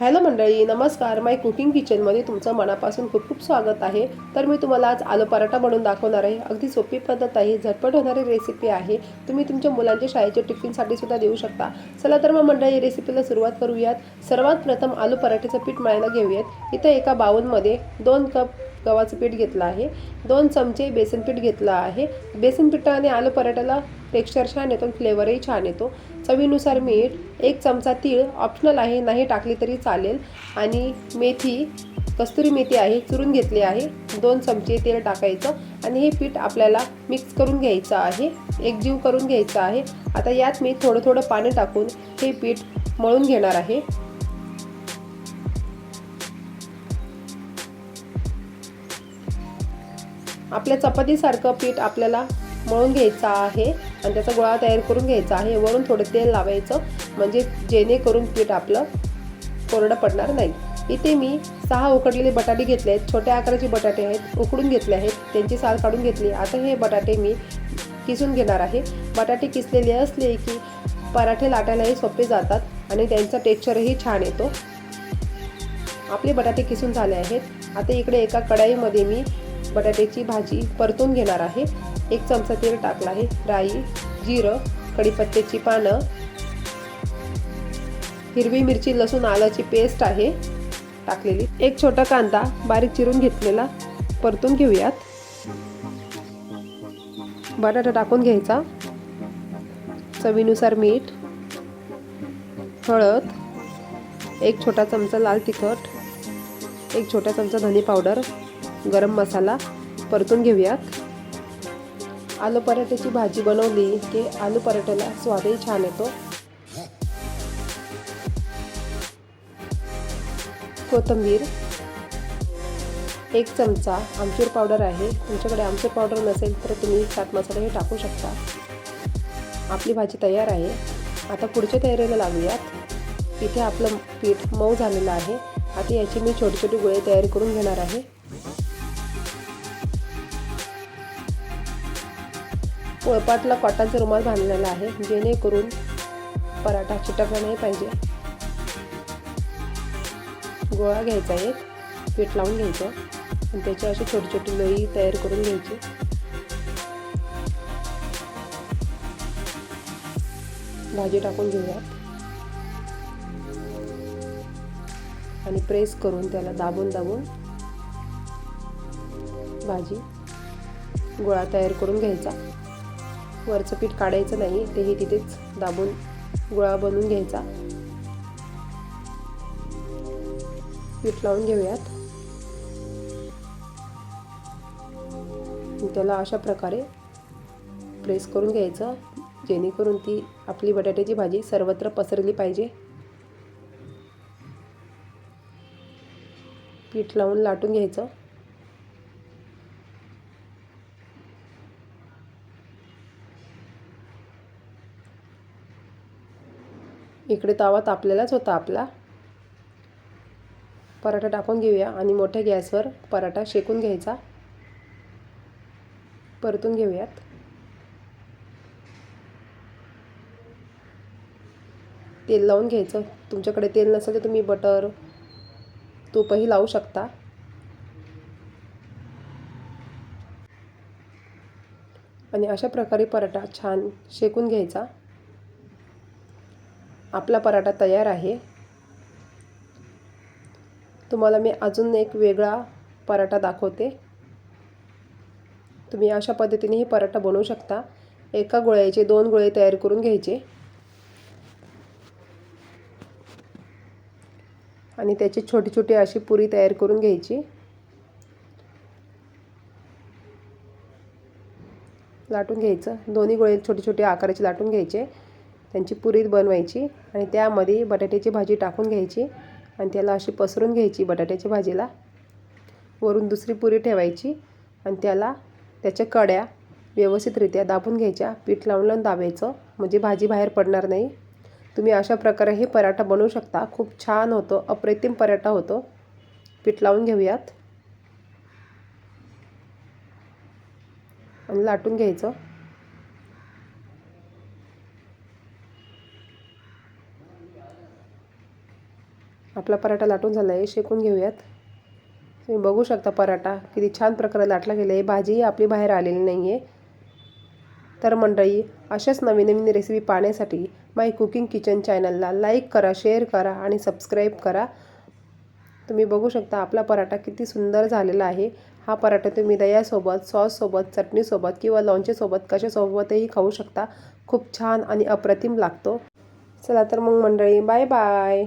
Hello मंडळी नमस्कार. माय cooking किचनमध्ये तुमचं मनापासून खूप खूप स्वागत आहे. तर मी तुम्हाला आज आलू पराठा बनवून दाखवणार आहे. अगदी सोपी पद्धत आहे झटपट होणारी रेसिपी आहे. तुम्ही तुमच्या मुलांच्या शाळेच्या टिफिनसाठी सुद्धा देऊ शकता. चला तर मग मंडळी रेसिपीला सुरुवात करूयात. सर्वात प्रथम आलू पराठ्याचं पीठ मळायला घेऊयात. इथं एका बाऊलमध्ये दोन कप गव्हाचं पीठ घेतलं आहे. दोन चमचे बेसन पीठ घेतलं आहे. बेसन पिठाने आलू पराठ्याला टेक्स्चर छान येतो फ्लेवरही छान येतो. चवीनुसार मीठ एक चमचा तीळ ऑप्शनल आहे नाही टाकली तरी चालेल. आणि मेथी कस्तुरी मेथी आहे चुरून घेतली आहे. दोन चमचे तेल टाकायचं आणि हे पीठ आपल्याला मिक्स करून घ्यायचं आहे. एकजीव करून घ्यायचं आहे. आता यात मी थोडं थोडं पाणी टाकून हे पीठ मळून घेणार आहे. आपल्या चपातीसारखं पीठ आपल्याला मळून घ्यायचं आहे आणि त्याचा गोळा तयार करून घ्यायचा आहे. वरून थोडं तेल लावायचं म्हणजे जेणेकरून पीठ आपलं कोरडं पडणार नाही. इथे मी सहा उकडलेले बटाटे घेतले आहेत. छोट्या आकाराचे बटाटे आहेत उकडून घेतले आहेत. त्यांची साल काढून घेतली. आता हे बटाटे मी किसून घेणार आहे. बटाटे किसलेले असले की पराठे लाटायलाही सोपे जातात आणि त्यांचा टेक्स्चरही छान येतो. आपले बटाटे किसून झाले आहेत. आता इकडे एका कढाईमध्ये मी बटाट्याची भाजी परतून घेणार आहे. एक चमचा तेल टाकला आहे. राई जिरं कढीपत्त्याची पानं हिरवी मिरची लसूण आलाची पेस्ट आहे. टाकलेली. एक छोटा कांदा बारीक चिरून घेतलेला. परतून घेऊयात. बटाटा टाकून घ्यायचा. चवीनुसार मीठ हळद एक छोटा चमचा लाल तिखट एक छोटा चमचा धनी पावडर गरम मसाला परतून घेऊयात. आलू पराठ्याची भाजी बनवली की आलू पराठ्याला स्वादही छान येतो. कोथिंबीर एक चमचा आमचूर पावडर आहे. तुमच्याकडे आमचूर पावडर नसेल तर तुम्ही चाट मसाला हे टाकू शकता. आपली भाजी तयार आहे. आता पुढच्या तयारीला लागूयात. इथे आपलं पीठ मऊ झालेलं आहे. आता याची मी छोटे छोटे गोळे तयार करून घेणार आहे. पोळपाटला कॉटनचा रुमाल बांधलेला आहे. जेणेकरून पराठा चिटकला नाही पाहिजे. गोळा घ्यायचा एक. पीठ लावून घ्यायचं. आणि त्याची अशी छोटी छोटी लई तयार करून घ्यायची. भाजी टाकून घेऊयात आणि प्रेस करून त्याला दाबून दाबून भाजी गोळा तयार करून घ्यायचा. वरचं पीठ काढायचं नाही तेही तिथेच दाबून गोळा बनवून घ्यायचा. पीठ लावून घेऊयात. त्याला अशा प्रकारे प्रेस करून घ्यायचं जेणेकरून ती आपली बटाट्याची भाजी सर्वत्र पसरली पाहिजे. पीठ लावून लाटून घ्यायचं. इकडे तावा तापलेलाच होता आपला. पराठा टाकून घेऊया आणि मोठ्या गॅसवर पराठा शेकून घ्यायचा. परतून घेऊयात. तेल लावून घ्यायचं. तुमच्याकडे तेल नसेल तर तुम्ही बटर तूपही लावू शकता. आणि अशा प्रकारे पराठा छान शेकून घ्यायचा. आपला पराठा तयार आहे. तुम्हाला मी अजून एक वेगळा पराठा दाखवते. तुम्ही अशा पद्धतीने हे पराठा बनवू शकता. एका गोळ्याचे दोन गोळे तयार करून घ्यायचे. आणि त्याची छोटी छोटी अशी पुरी तयार करून घ्यायची. लाटून घ्यायचं. दोन्ही गोळे छोटे छोटे आकाराचे लाटून घ्यायचे. त्यांची पुरी बनवायची आणि त्यामध्ये बटाट्याची भाजी टाकून घ्यायची आणि त्याला अशी पसरून घ्यायची बटाट्याच्या भाजीला. वरून दुसरी पुरी ठेवायची आणि त्याला त्याच्या कड्या व्यवस्थितरित्या दाबून घ्यायच्या. पीठ लावून लावून दाबायचं म्हणजे भाजी बाहेर पडणार नाही. तुम्ही अशा प्रकारे हे पराठा बनवू शकता. खूप छान होतो अप्रतिम पराठा होतो. पीठ लावून घेऊयात. आणि लाटून घ्यायचं. आपला पराठा लाटून झाला आहे शेकून घेऊयात. तुम्ही बघू शकता पराठा किती छान प्रकारे लाटला गेला आहे. भाजीही आपली बाहेर आलेली नाही आहे तर मंडळी अशाच नवीन नवीन रेसिपी पाहण्यासाठी माय कुकिंग किचन चॅनलला लाईक करा शेअर करा आणि सबस्क्राईब करा. तुम्ही बघू शकता आपला पराठा किती सुंदर झालेला आहे. हा पराठा तुम्ही दह्यासोबत सॉससोबत चटणीसोबत किंवा लॉन्चेसोबत कशासोबतही खाऊ शकता. खूप छान आणि अप्रतिम लागतो. चला तर मग मंडळी बाय बाय